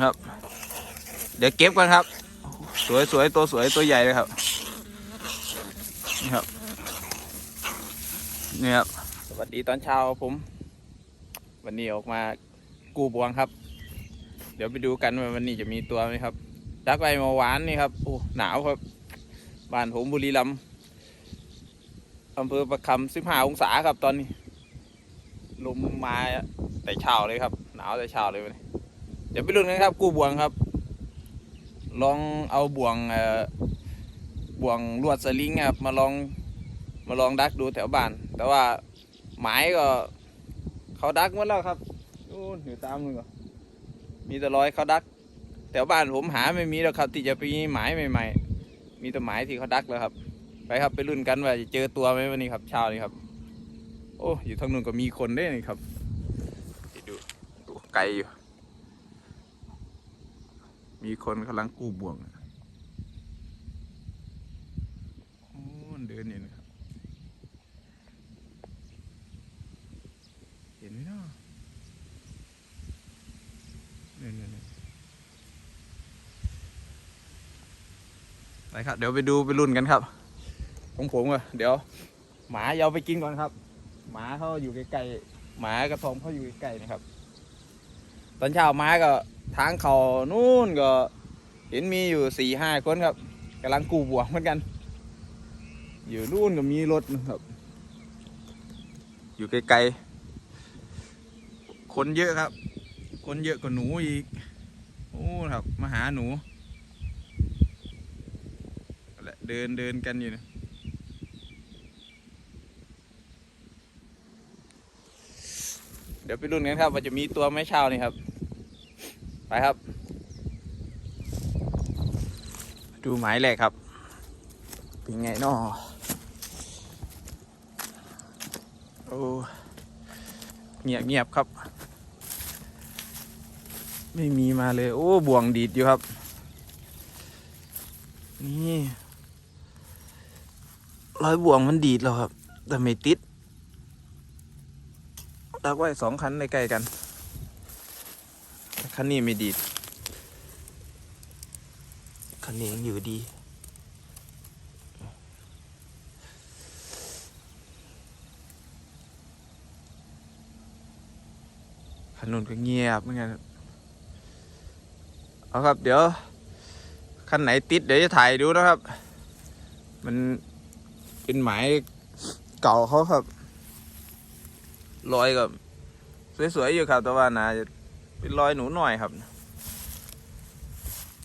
ครับ เดี๋ยวเก็บกันครับ สวยสวยตัวสวยตัวใหญ่เลยครับ นี่ครับ นี่ครับ สวัสดีตอนเช้าผม วันนี้ออกมากู้บวงครับ เดี๋ยวไปดูกันว่าวันนี้จะมีตัวไหมครับดักไปมาหวานนี่ครับโอ้หนาวครับ บ้านผมบุรีรัมย์อำเภอประคำสิบห้าองศาครับตอนนี้ ลมมาแต่เช้าเลยครับ หนาวแต่เช้าเลยวันนี้ เดี๋ยวไปลุ้นกันครับ กู้บวงครับ ลองเอาบ่วงเอ่อบ่วงลวดสลิงครับ มาลองมาลองดักดูแถวบ้าน แต่ว่าหมายก็เขาดักหมดแล้วครับนู่นอยู่ตามนู่นก็มีแต่ร้อยเขาดักแถวบ้านผมหาไม่มีแล้วครับ ที่จะไปหมายใหม่ๆมีแต่หมายที่เขาดักแล้วครับ ไปครับไปลุ้นกันว่าจะเจอตัวไหมวันนี้ครับเช้านี้ครับ โอ้อยู่ทางนู้นก็มีคนได้วยนี่ครับดูไกลอยู่ มีคนกำลังกู้บ่วงโอ้มันเดินอยู่นครับ เห็นไหมเนาะนี่นี่นี่ไปครับ เดี๋ยวไปดูไปรุ่นกันครับ ของผมอะเดี๋ยว หมาเอาไปกินก่อนครับ หมาเขาอยู่ใกล้ๆหมากระทอมเขาอยู่ใกล้ๆนะครับ ตอนเช้ามาก็ทางเขานู่นก็ เห็นมีอยู่สี่ห้าคนครับกำลังกูบวกเหมือนกัน อยู่นู่นก็มีรถนะครับ อยู่ไกลๆคนเยอะครับ คนเยอะกว่าหนูอีกโอ้ครับมาหาหนูกันแหละเดินเดินกันอยู่นะเดี๋ยวไปรุ่นกันครับ ว่าจะมีตัวไม่เช้านี่ครับ ไปครับ ดูหมายแรกครับ เป็นไงนาะโอ้เงียบเงียบครับ ไม่มีมาเลย โอ้บ่วงดีดอยู่ครับ นี่ร้อยบ่วงมันดีดแล้วครับ แต่ไม่ติดตักไว้สองคันใกล้ๆกัน คันนี้ไม่ดีดคันนี้ยังอยู่ดี คันนู้นก็เงียบเหมือนกันเอาครับ เดี๋ยวคันไหนติดเดี๋ยวจะถ่ายดูนะครับ มันเป็นหมายเก่าเขาครับรอยกับ สวยๆอยู่ครับแต่ว่าน่าจะ เป็นรอยหนูหน่อยครับ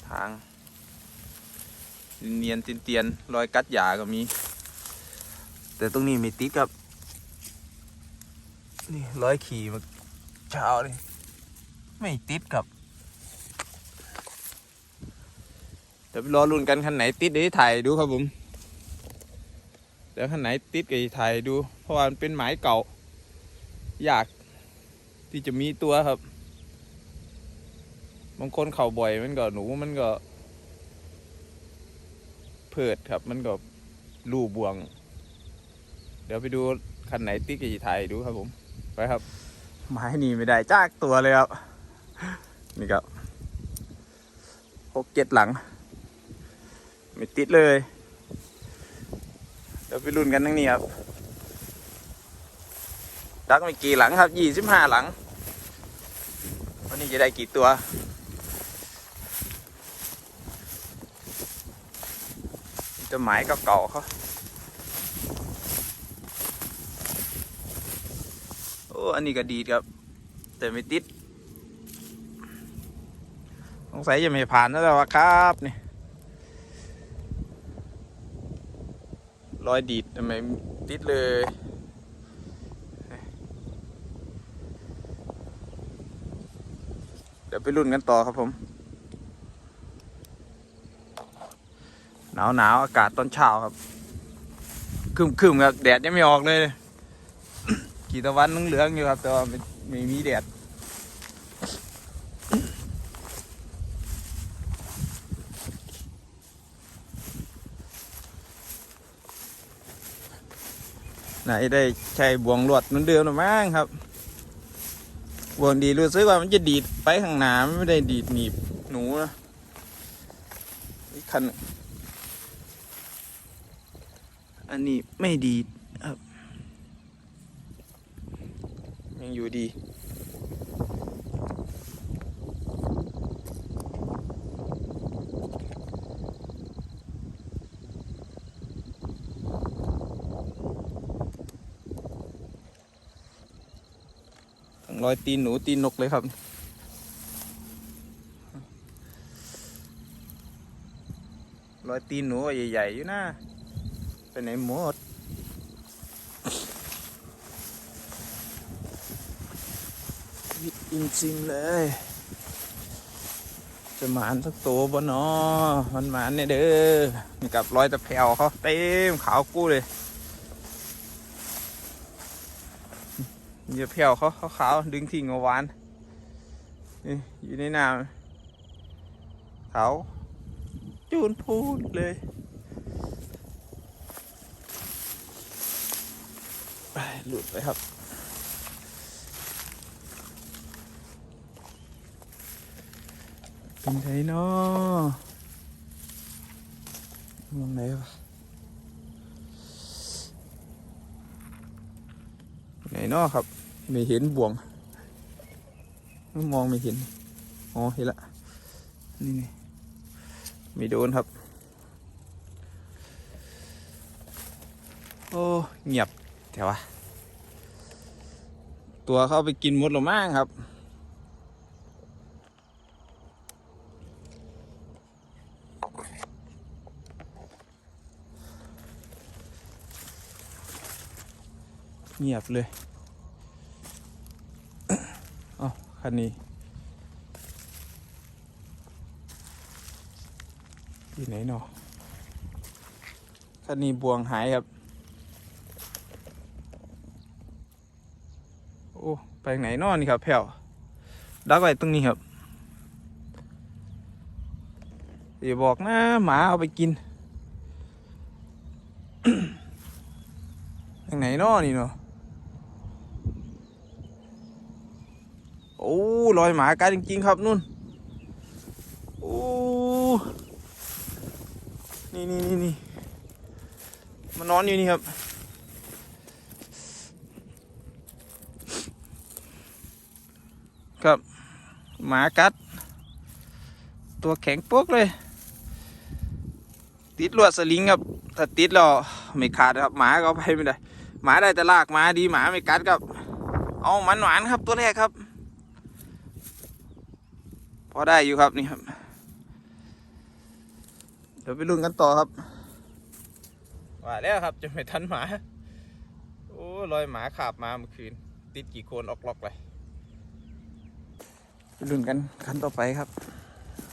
ทาง เนียนเตียนๆรอยกัดหยาก็มี แต่ตรงนี้ไม่ติดครับนี่รอยขี่มาเช้าเลยไม่ติดครับเดี๋ยวรอลุ้นกันคันไหนติดเดี๋ยวถ่ายดูครับผมเดี๋ยวคันไหนติดก็ถ่ายดู เพราะว่ามันเป็นหมายเก่า อยากที่จะมีตัวครับ บางคนเข่าบ่อยมันก็หนูมันก็ เพิดครับ มันก็รูบวง เดี๋ยวไปดูคันไหนติ๊กกี่ไทยดูครับผม ไปครับ ไม้นี่ไม่ได้จากตัวเลยครับ นี่ครับหกเจ็ดหลัง ไม่ติดเลย เดี๋ยวไปรุ่นกันทั้งนี้ครับดักไม่กี่หลังครับยี่สิบห้าหลัง วันนี้จะได้กี่ตัว จะหมายเก่าๆเขาโอ้อันนี้ก็ดีครับ แต่ไม่ติดสงสัยจะไม่ผ่านแล้ววะครับนี่รอยดีดทำไมติดเลยเดี๋ยวไปรุ่นกันต่อครับผม หนาวหนาวอากาศตอนเช้าครับคึมคึมครับแดดยังไม่ออกเลย กี่ตะวันนึงเหลืองอยู่ครับ แต่ว่าไม่ไม่มีแดดไหนได้ใช้บ่วงลวดเหมือนเดิมหรือมั้งครับบวงดีรู้สึกว่ามันจะดีดไปข้างหน้าไม่ได้ดีดหนีบหนูนะอีกคันหนึ่ง อันนี้ไม่ดีครับยังอยู่ดีถังรอยตีนหนูตีนนกเลยครับรอยตีนหนูใหญ่ๆอยู่นะ ไปไหนหมด วิดจริงๆเลย จะหมานสักตัวบ่นาะมันหมานเนี่ยเด้อนี่กับรอยตะแผ่วเขาเต็มขาวกู้เลยเหยียบแผ่วเขาขาวดึงทิ้งเอาหวานนี่อยู่ในน้ำเขาจูนพูดเลยไป หลุดไปครับเป็นไงเนาะมองไหนวะไหนเนาะครับ ไม่เห็นบ่วง มองไม่เห็น อ๋อ เห็นละ นี่ไงไม่โดนครับ โอ้ เงียบแถวะ ตัวเข้าไปกินหมดหรือมั้งครับเงียบเลยเอ้าคันนี้อยู่ไหนเนาะคันนี้บวงหายครับ โอ้ ไปไหนนอนี่ครับแผ่วดักไว้ตรงนี้ครับอย่าบอกนะหมาเอาไปกินทางไหนนอนี่เนาะโอ้รอยหมากัดจริง ๆ ครับนุ่นโอ้นี่นี่นี่นี่มานอนอยู่นี่ครับ ครับหมากัด ตัวแข็งปุ๊กเลย ติดลวดสลิงครับถ้าติดแล้วไม่ขาดครับ หมาก็เอาไปไม่ได้ หมาได้แต่ลากหมาดีหมาไม่กัดครับ เอามันหวานครับตัวแรกครับ พอได้อยู่ครับนี่ครับ เดี๋ยวไปลุ้นกันต่อครับว่าแล้วครับจะไม่ทันหมา โอ้รอยหมาขาบมาเมื่อคืน ติดกี่โคนออกล็อกเลย ลุ้นกันคันต่อไปครับ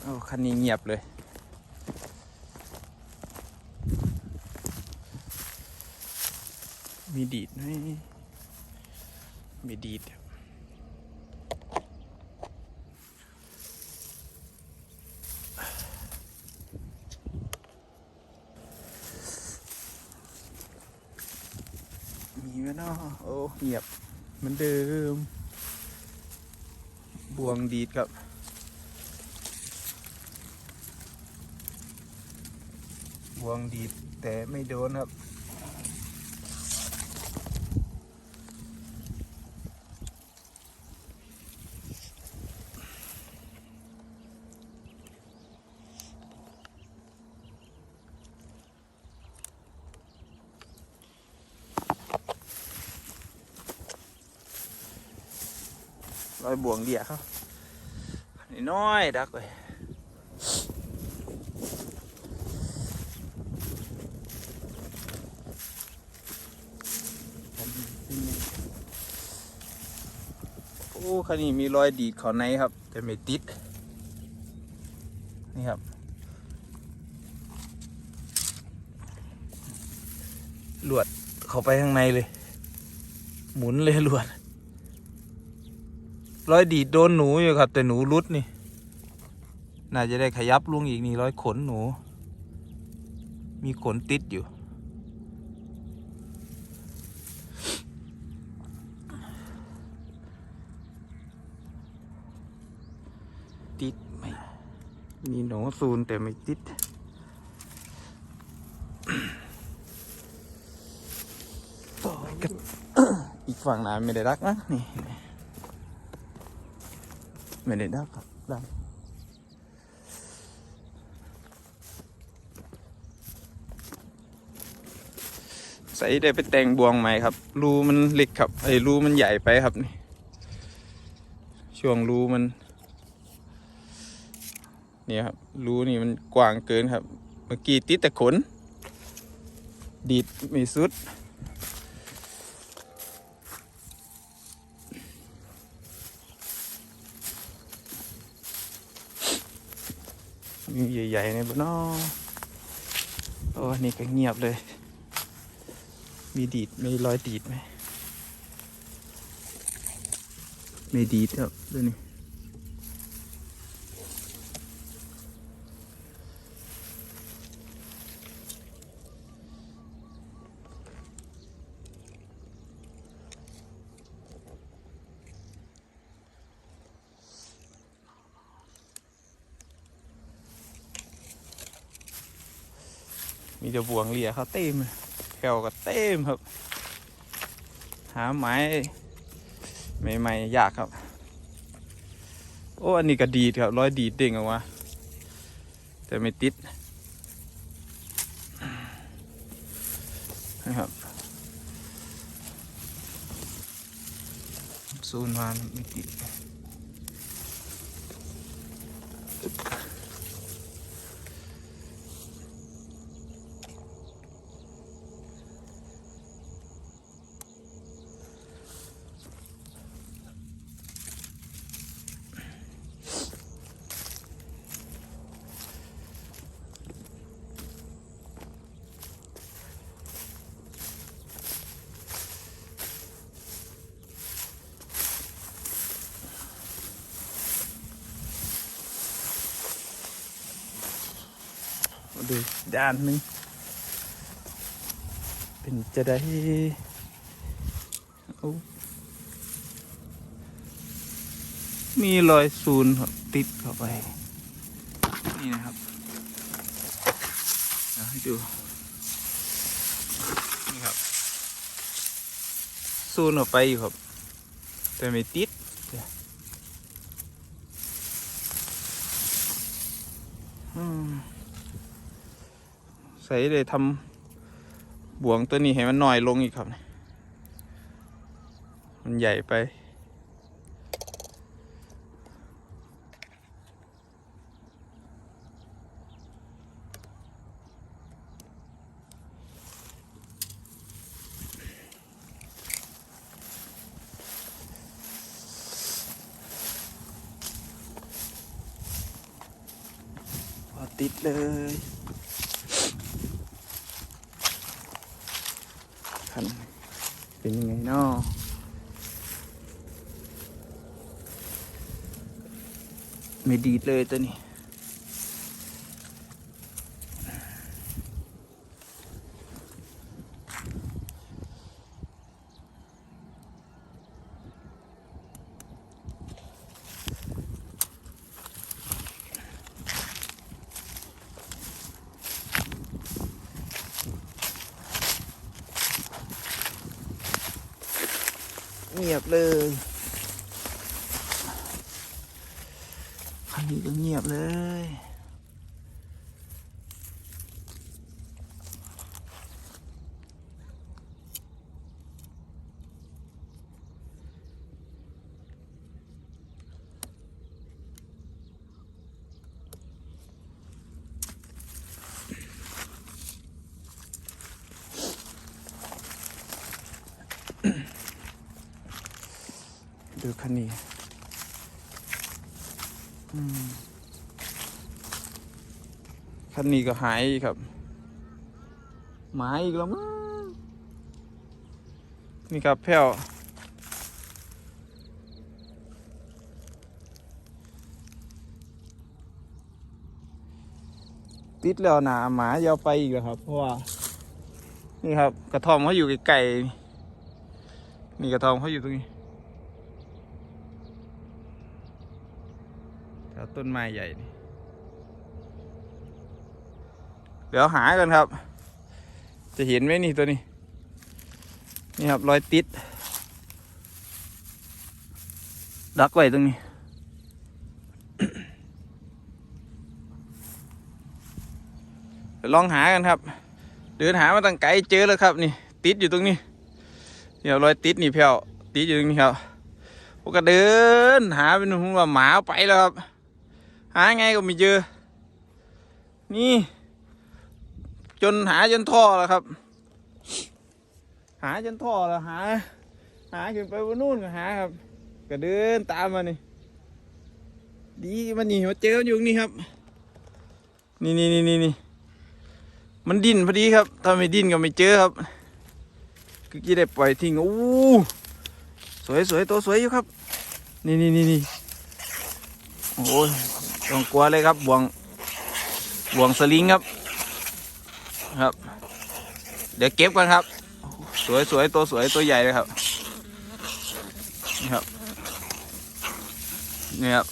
โอ้คันนี้เงียบเลย มีดีดไหมมีดีดมีไหมเนาะโอ้เงียบเหมือนเดิม บวงดีดครับ บวงดีดแต่ไม่โดนครับ อยบวงเดียเขาน,น้อยดักเลยโอ้คันนี้มีรอยดีดเขาในครับ แต่ไม่ติด นี่ครับลวดเข้าไปข้างในเลย หมุนเลยลวด ร้อยดีดโดนหนูอยู่ครับ แต่หนูรุดนี่ น่าจะได้ขยับลุงอีกนี่ร้อยขนหนู มีขนติดอยู่ ติดไม่มีหนูซูนแต่ไม่ติดต่อกันอีกฝั่งน้ำไม่ได้รักนะนี่ ไม่ได้รักครับรักใส่ได้ไปแต่งบวงใหม่ครับ รูมันเล็กครับ ไอ้รูมันใหญ่ไปครับนี่ ช่วงรูมัน เนี่ยครับ รูนี่มันกว้างเกินครับ เมื่อกี้ติดแต่ขน ดีดไม่สุด มีใหญ่ๆในบ้านอโอ้นี่ก็เงียบเลย มีดีดมีรอยดีดไหมไม่ดีดครับดูนี่ มีแต่บวงเลียเขาเต็มเลยแถวก็เต็มครับ หาไม้ใหม่ๆยากครับ โอ้อันนี้ก็ดีครับร้อยดีดเด้งออกมาแต่ไม่ติดนะครับซูนมาไม่ติดมา ด้านหนึง เป็นจะได้มีรอยซูนติดเข้าไป นี่นะครับเดี๋ยวให้ดู นี่ครับ ซูนออกไปอยู่ครับ แต่ไม่ติดอืม ใส่เลยทำบวงตัวนี้ให้มันหน้อยลงอีกครับ มันใหญ่ไป ติดเลย คัน เป็นยังไงเนาะไม่ดีเลยตัวนี้ เงียบเลยคันนี้ก็เงียบเลย ดูคั นี้คันนี้ก็หายครับหมาอีกแล้วมั้งนี่ครับแพ้วติดแล้วนาหมาจะเอาไปอีกแล้วครับ เพราะว่า นี่ครับ กระท่อมเขาอยู่ไกลๆนี่กระท่อมเขาอยู่ตรงนี้ แถว ต้นไม้ใหญ่นี่เดี๋ยวหากันครับ จะเห็นไหมนี่ตัวนี้ นี่ครับรอยติด ดักไว้ตรงนี้ลองหากันครับ เดินหามาตั้งไกลเจอแล้วครับนี่ ติดอยู่ตรงนี้เดี๋ยวรอยติดนี่เพียวติดอยู่ตรงนี้ครับผมก็เดินหาเป็นหัวาหมาไปแล้วครับ หาไงก็ไม่เจอ นี่ จนหาจนท่อแล้วครับ หาจนท่อแล้วหา หาขึ้นไปบนนู่นก็หาครับ ก็เดินตามมานี่ ดีมันนี่มาเจออยู่นี่ครับ นี่นี่นี่นี่นี่มันดิ้นพอดีครับถ้าไม่ดิ้นก็ไม่เจอครับคือจะได้ปล่อยทิ้งโอ้สวยสวยตัวสวยอยู่ครับ นี่นี่นี่นี่โอ้ย ต้องกลัวเลยครับบ่วงบ่วงสลิงครับ ครับ เดี๋ยวเก็บกันครับ สวยสวยตัวสวยตัวใหญ่เลยครับนี่ครับนี่ครับ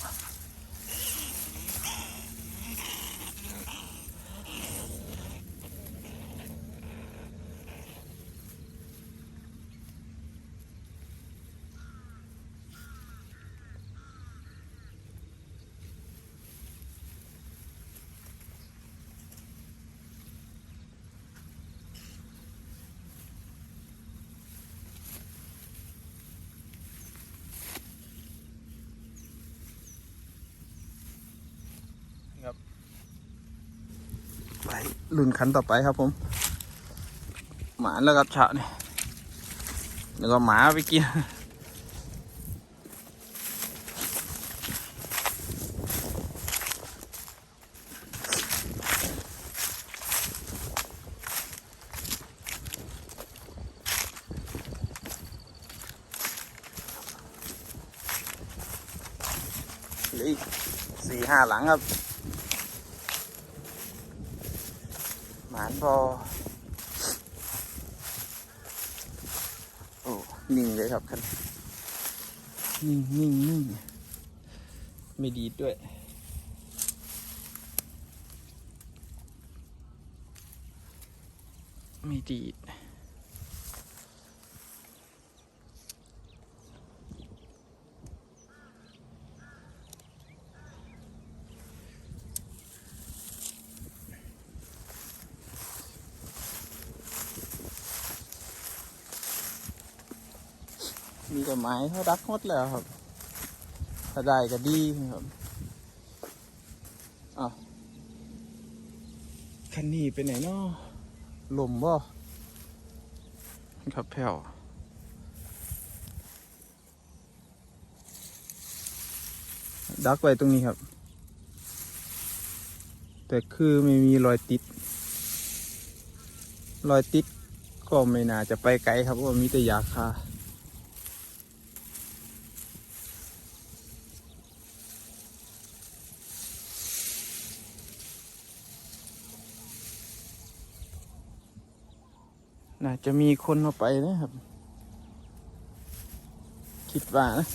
ลุ่นขันต่อไปครับผม หมาแล้วกับฉะนี่แล้วก็หมาไปกินอีกสี่ห้าหลังครับ หมานพอโอ้นิ่งเลยครับคันนิ่งนิ่งนิ่งไม่ดีดด้วยไม่ดีด ไม้เขารักหมดแล้วครับ ถ้าได้ก็ดีครับอ้าวคันนี้ไปไหนเนาะลมบ่ครับแผ่วดักไว้ตรงนี้ครับ แต่คือไม่มีรอยติด รอยติดก็ไม่น่าจะไปไกลครับว่ามีแต่ยาคา น่าจะมีคนเอาไปนะครับ คิดว่านะ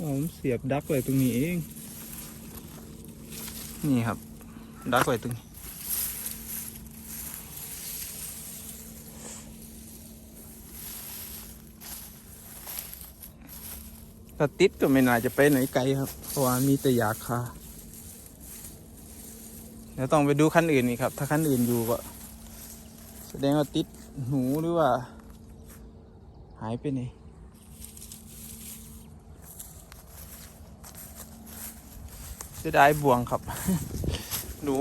ผมเสียบดักไว้ตรงนี้เอง นี่ครับ ดักไว้ตรงนี้ถ้าติดก็ไม่น่าจะไปไหนไกลครับ เพราะว่ามีแต่ยาคาเดี๋ยวต้องไปดูคันอื่นอีกครับ ถ้าคันอื่นอยู่ก็ แสดงว่าติดหูหรือว่า หายไปไหนเสียดายบ่วงครับ หนู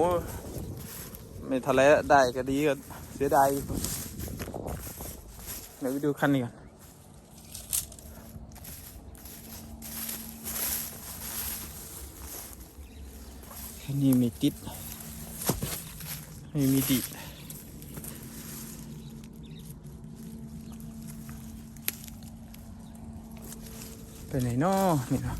ไม่ทะเลได้ก็ดีก็เสียดายเดี๋ยวไปดูคันนี้ก่อนคันนี้มีติด ไม่มีดีดไปไหนนอนี่เนาะ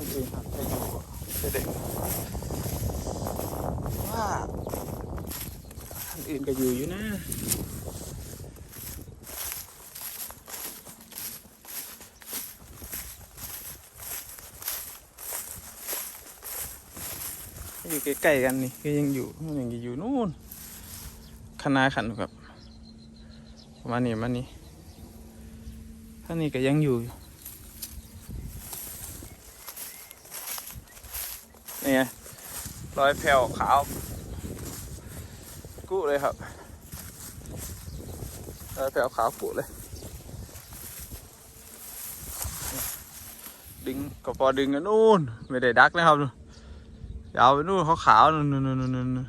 ามานอื่นครับจะอยู่เด็กว่าคันอื่นก็อยู่อยู่นะอยู่ใกล้ๆกันนี่ก็ยังอยู่มันยังอยู่นู่นคณะขันแบบมานี่มานี่ท่านนี้ก็ยังอยู่อยู่นี่ไง รอยแผ่วขาว กู้เลยครับรอยแผ่วขาวกู้เลย ดึงก็พอดึงกันนู่น ไม่ได้ดักนะครับยาวไปนู่นขาวๆนู่นนู่นนู่นนู่น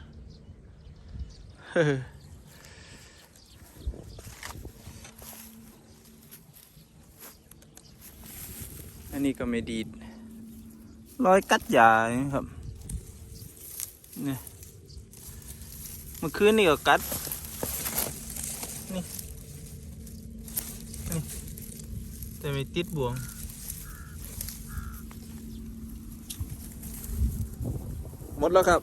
อันนี้ก็ไม่ดีดรอยกัดยานี่ครับ นี่เมื่อคืนนี่ก็กัด นี่ นี่ แต่ไม่ติดบ่วง หมดแล้วครับ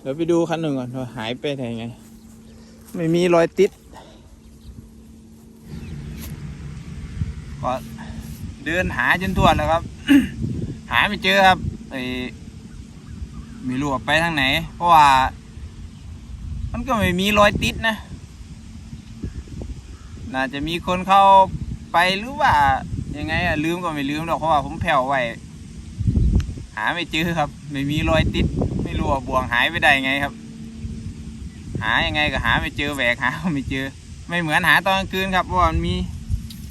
เดี๋ยวไปดูคันหนึ่งก่อนว่าหายไปไหนไง ไม่มีรอยติด ก็ เดินหาจนทั่วแล้วครับ หาไม่เจอครับไอไม่รู้ไปทางไหน เพราะว่า มันก็ไม่มีรอยติดนะ น่าจะมีคนเข้าไปหรือว่ายังไงอะลืมก็ไม่ลืมหรอกเพราะว่าผมแผ่วไว้หาไม่เจอครับ ไม่มีรอยติด ไม่รู้ว่าบ่วงหายไปได้ไงครับ หายังไงก็หาไม่เจอแหวกหาไม่เจอ ไม่เหมือนหาตอนกลางคืนครับเพราะว่ามันมี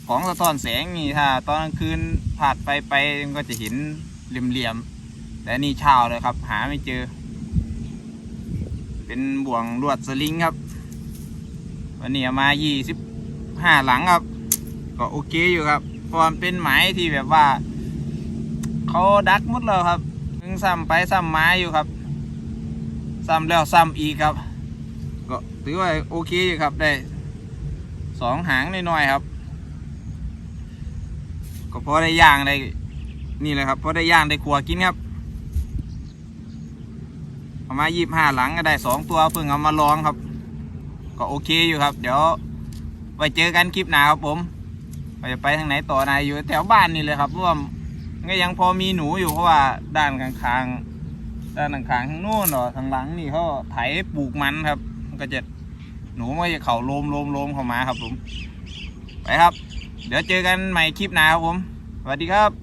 ของสะท้อนแสงนี่ถ้าตอนกลางคืนผ่านไปไปมันก็จะเห็นเหลี่ยมๆแต่นี่เช้าเลยครับ หาไม่เจอ เป็นบ่วงลวดสลิงครับ วันนี้มายี่สิบห้าหลังครับ ก็โอเคอยู่ครับเพราะมันเป็นไม้ที่แบบว่าเขาดักหมดแล้วครับึงซ้ำไปซ้ำมาอยู่ครับซ้ำแล้วซ้ำอีกครับ ก็ถือว่าโอเคอยู่ครับได้สองหางน้อยๆครับ ก็พอได้ย่างได้นี่เลยครับพอได้ย่างได้ขัวกินครับเอามายี่ห้าหลังก็ได้สองตัวเพิ่งเอามาลองครับ ก็โอเคอยู่ครับ เดี๋ยวไว้เจอกันคลิปหน้าครับผมว่าจะไปทางไหนต่อนายอยู่แถวบ้านนี่เลยครับเพราะว่ามันก็ยังพอมีหนูอยู่เพราะว่าด้านข้างๆด้านข้างๆทางโน้นหรอทางหลังนี่เขาไถปลูกมันครับ ก็จะหนูมันจะเข่าโลมโลมโลมเข้ามาครับผมไปครับ เดี๋ยวเจอกันใหม่คลิปหน้าครับผม สวัสดีครับ